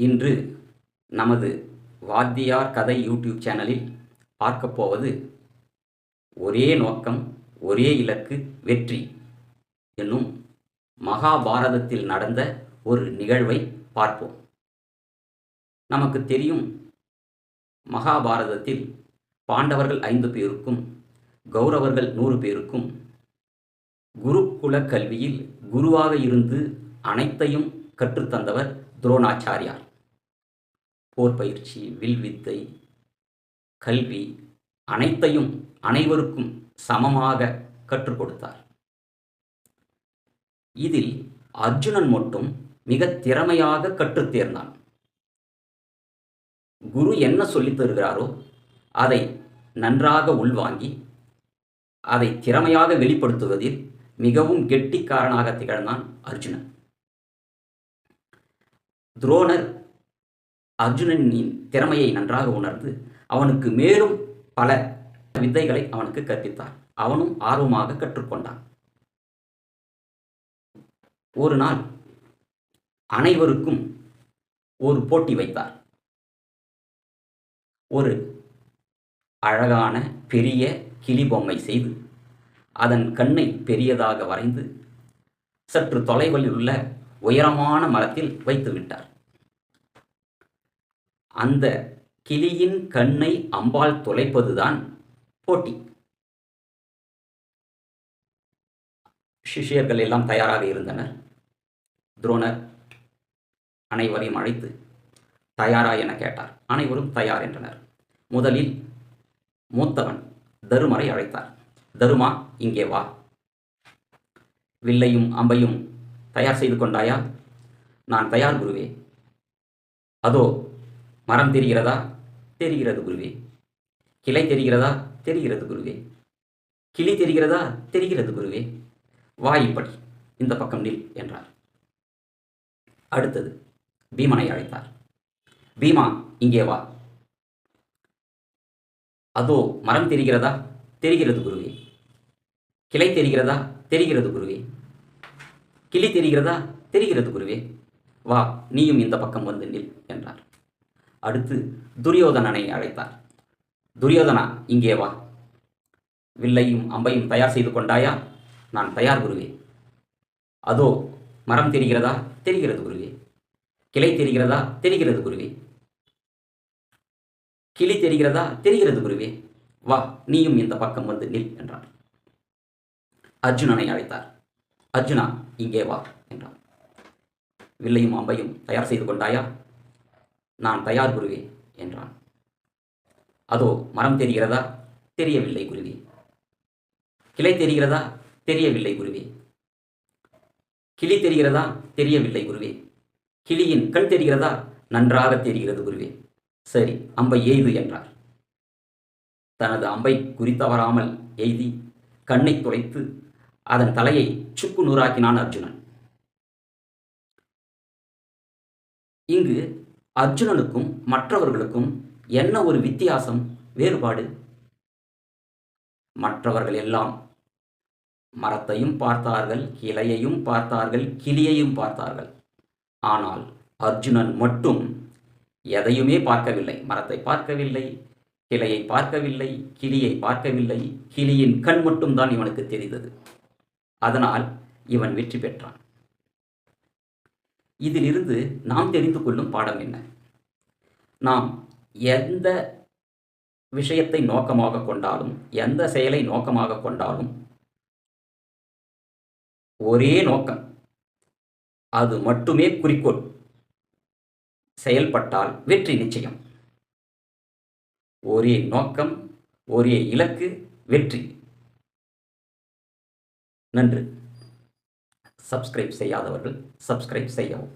இன்று நமது வாத்தியார் கதை யூடியூப் சேனலில் பார்க்கப் போவது ஒரே நோக்கம் ஒரே இலக்கு வெற்றி என்னும் மகாபாரதத்தில் நடந்த ஒரு நிகழ்வை பார்ப்போம். நமக்கு தெரியும் மகாபாரதத்தில் பாண்டவர்கள் ஐந்து பேருக்கும் கௌரவர்கள் நூறு பேருக்கும் குருகுல கல்வியில் குருவாக இருந்து அனைத்தையும் கற்றுத்தந்தவர் துரோணாச்சாரியார். போர் பயிற்சி வில் வித்தை கல்வி அனைத்தையும் அனைவருக்கும் சமமாக கற்றுக் கொடுத்தார். இதில் அர்ஜுனன் மட்டும் மிக திறமையாக கற்றுத் தேர்ந்தான். குரு என்ன சொல்லித் தருகிறாரோ அதை நன்றாக உள்வாங்கி அதை திறமையாக வெளிப்படுத்துவதில் மிகவும் கெட்டிக்காரனாக திகழ்ந்தான் அர்ஜுனன். துரோணர் அர்ஜுனனின் திறமையை நன்றாக உணர்ந்து அவனுக்கு மேலும் பல வித்தைகளை அவனுக்கு கற்பித்தார். அவனும் ஆர்வமாக கற்றுக்கொண்டான். ஒரு நாள் அனைவருக்கும் ஒரு போட்டி வைத்தார். ஒரு அழகான பெரிய கிளி பொம்மை செய்து அதன் கண்ணை பெரியதாக வரைந்து சற்று தொலைவில் உள்ள உயரமான மரத்தில் வைத்து விட்டார். அந்த கிளியின் கண்ணை அம்பால் தொலைப்பதுதான் போட்டி. சிஷ்யர்கள் எல்லாம் தயாராக இருந்தனர். துரோணர் அனைவரையும் அழைத்து தயாரா என கேட்டார். அனைவரும் தயார் என்றனர். முதலில் மூத்தவன் தருமரை அழைத்தார். தருமா இங்கே வா. வில்லையும் அம்பையும் தயார் செய்து கொண்டாயா? நான் தயார் குருவே. அதோ மரம் தெரிகிறதா? தெரிகிறது குருவே. கிளை தெரிகிறதா? தெரிகிறது குருவே. கிளி தெரிகிறதா? தெரிகிறது குருவே. வா இப்படி. இந்த பக்கம் நில் என்றார். அடுத்தது பீமனை அழைத்தார். பீமா இங்கே வா. அதோ மரம் தெரிகிறதா? தெரிகிறது குருவே. கிளை தெரிகிறதா? தெரிகிறது குருவே. கிளி தெரிகிறதா? தெரிகிறது குருவே. வா நீயும் இந்த பக்கம் வந்து நில் என்றார். அடுத்து துரியோதனனை அழைத்தார். துரியோதனா இங்கே வா. வில்லையும் அம்பையும் தயார் செய்து கொண்டாயா? நான் தயார் குருவே. அதோ மரம் தெரிகிறதா? தெரிகிறது குருவே. கிளை தெரிகிறதா? தெரிகிறது குருவே. கிளி தெரிகிறதா? தெரிகிறது குருவே. வா நீயும் இந்த பக்கம் வந்து நில் என்றார் அர்ஜுனனை அழைத்தார். அர்ஜுனா இங்கே வா என்றார் வில்லையும் அம்பையும் தயார் செய்து கொண்டாயா? நான் தயார் குருவே என்றான். அதோ மரம் தெரிகிறதா? தெரியவில்லை குருவே. கிளை தெரிகிறதா? தெரியவில்லை குருவே. கிளி தெரிகிறதா? தெரியவில்லை குருவே. கிளியின் கண் தெரிகிறதா? நன்றாக தெரிகிறது குருவே. சரி அம்பை எய்து என்றார். தனது அம்பை குறித்தவராமல் எய்தி கண்ணை துளைத்து அதன் தலையை சுக்கு நூறாக்கினான் அர்ஜுனன். இங்கு அர்ஜுனனுக்கும் மற்றவர்களுக்கும் என்ன ஒரு வித்தியாசம் வேறுபாடு? மற்றவர்கள் எல்லாம் மரத்தையும் பார்த்தார்கள் கிளையையும் பார்த்தார்கள் கிளியையும் பார்த்தார்கள். ஆனால் அர்ஜுனன் மட்டும் எதையுமே பார்க்கவில்லை. மரத்தை பார்க்கவில்லை கிளையை பார்க்கவில்லை கிளியை பார்க்கவில்லை கிளியின் கண் மட்டும்தான் இவனுக்கு தெரிந்தது. அதனால் இவன் வெற்றி பெற்றான். இதிலிருந்து நாம் தெரிந்து கொள்ளும் பாடம் என்ன? நாம் எந்த விஷயத்தை நோக்கமாக கொண்டாலும் எந்த செயலை நோக்கமாக கொண்டாலும் ஒரே நோக்கம் அது மட்டுமே குறிக்கோள் செயல்பட்டால் வெற்றி நிச்சயம். ஒரே நோக்கம் ஒரே இலக்கு வெற்றி. நன்று. சப்ஸ்கிரைப் செய்யாதவர்கள் சப்ஸ்கிரைப் செய்யவும்.